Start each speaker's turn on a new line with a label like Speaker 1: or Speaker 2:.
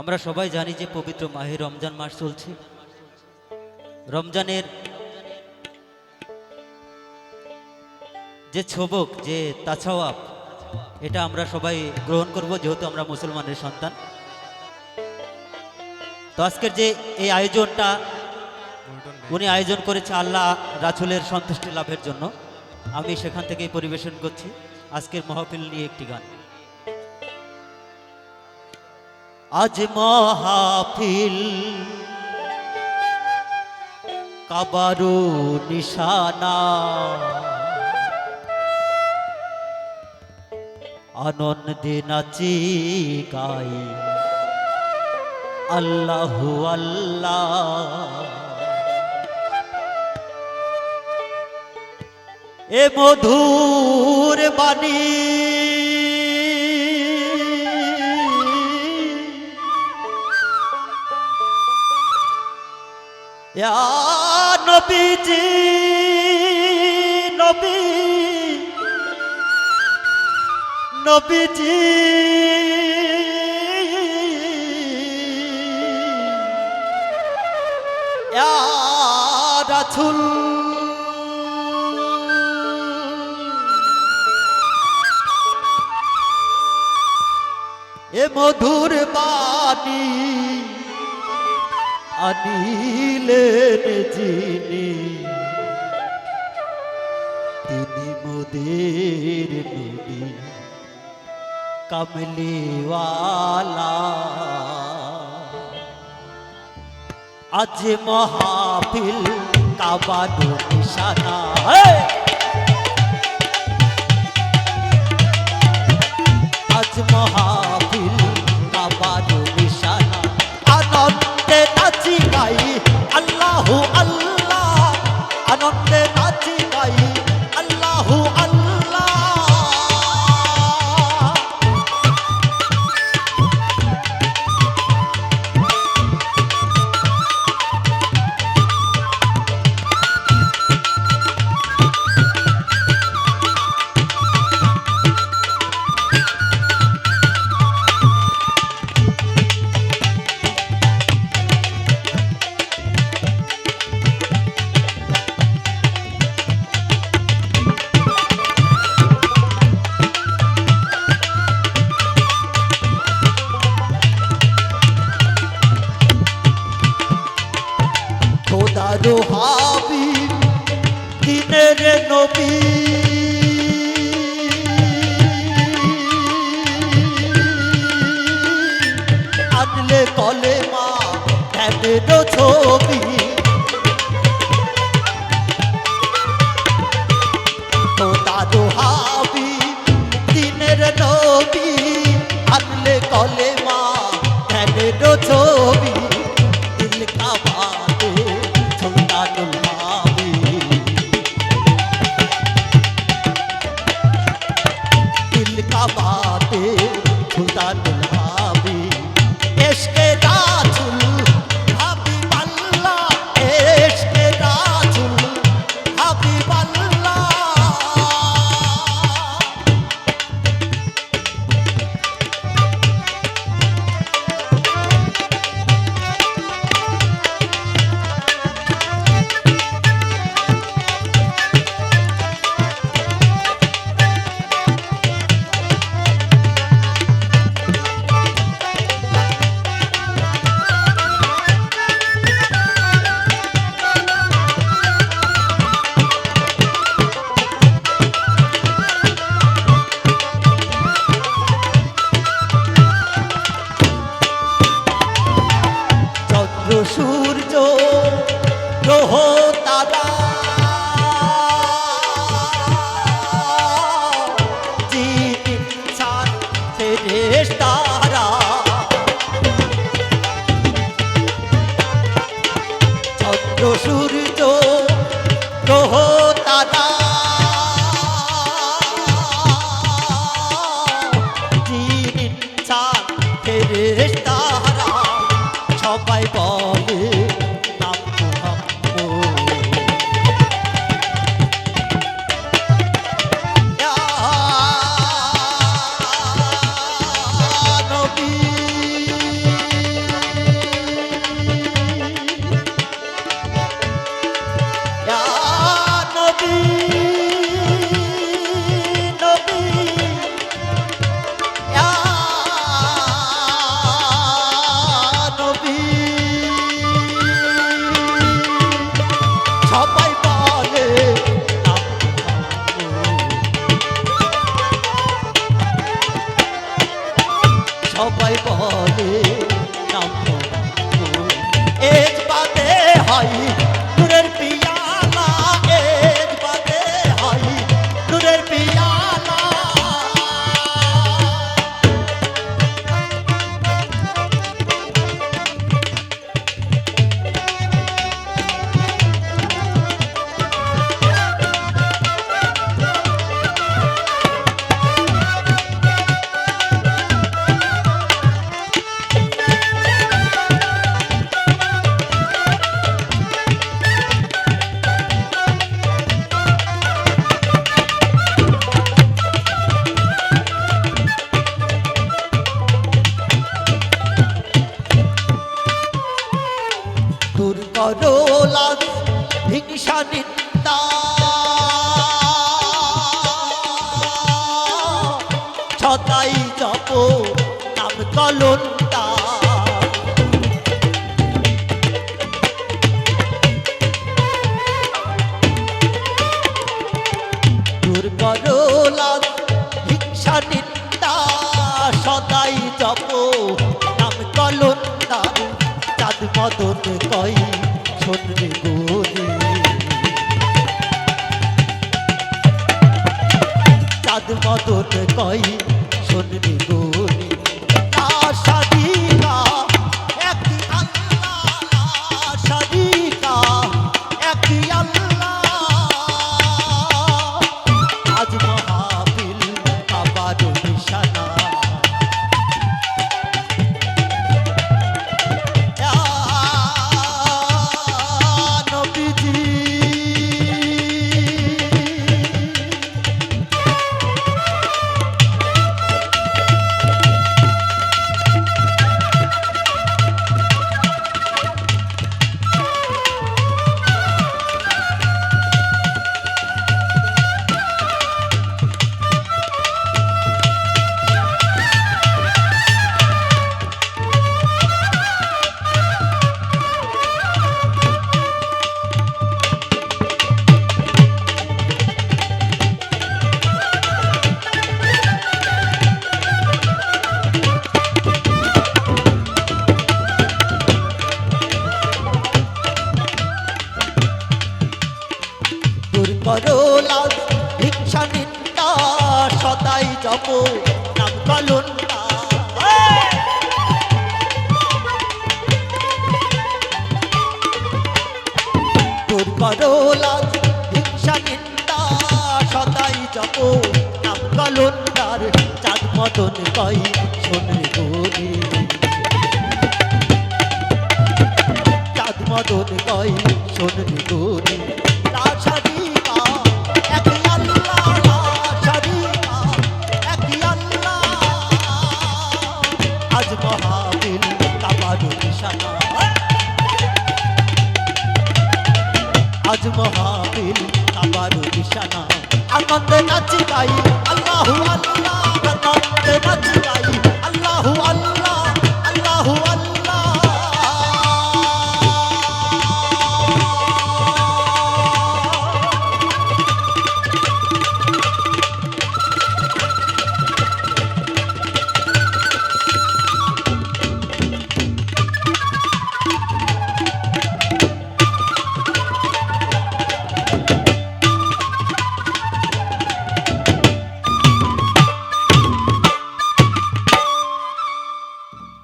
Speaker 1: আমরা সবাই জানি যে পবিত্র মাহে রমজান মাস চলছে। রমজানের যে ছবক, যে তাছাওয়াব, এটা আমরা সবাই গ্রহণ করব, যেহেতু আমরা মুসলমানের সন্তান। তো আজকের যে এই আয়োজনটা, উনি আয়োজন করেছে আল্লাহ রাসুলের সন্তুষ্টি লাভের জন্য। আমি সেখান থেকেই পরিবেশন করছি। আজকের মহফিল নিয়ে একটি গান। আজ মহাফিল। কাবারু নিশানা। আনন্দে নাচি গাই। আল্লাহ আল্লাহ। এ মধুর বাণী। নবীজি নবী নবীজি। রাসূল এ মধুর বাণী। আনিলেন যিনি। তিনি মোদের নবী কামলিওয়ালা আজ মহাফিল কাবাডু নিশানা! আজ মহাফিল দিনের আনলে কলে মা ধ্যানের ছবি। খোদারো হাবিব দিনের নবী। আনলে কলে মা ধ্যানের ছবি। ফেরেশতারা চন্দ্র সূর্য গ্রহ তারা। সবাই বলে লাজ হিংসা নিন্দা গোরে চাঁদ মদন কই শোনরে গোরে করো হিংসা নিন্দা, সদাই জপ নাম কলন্তা দূর করো লাজ হিংসা নিন্দা, সদাই জপ নাম কলন্তার চাঁদ মদন কই শোনে গোরে। চাঁদ মদন কই শোনে গোরে। ਮਚਾਈ ਅੱਲਾਹੁ ਅੱਲਾਹ ਕਰਨਾ ਤੇ ਮਚਾਈ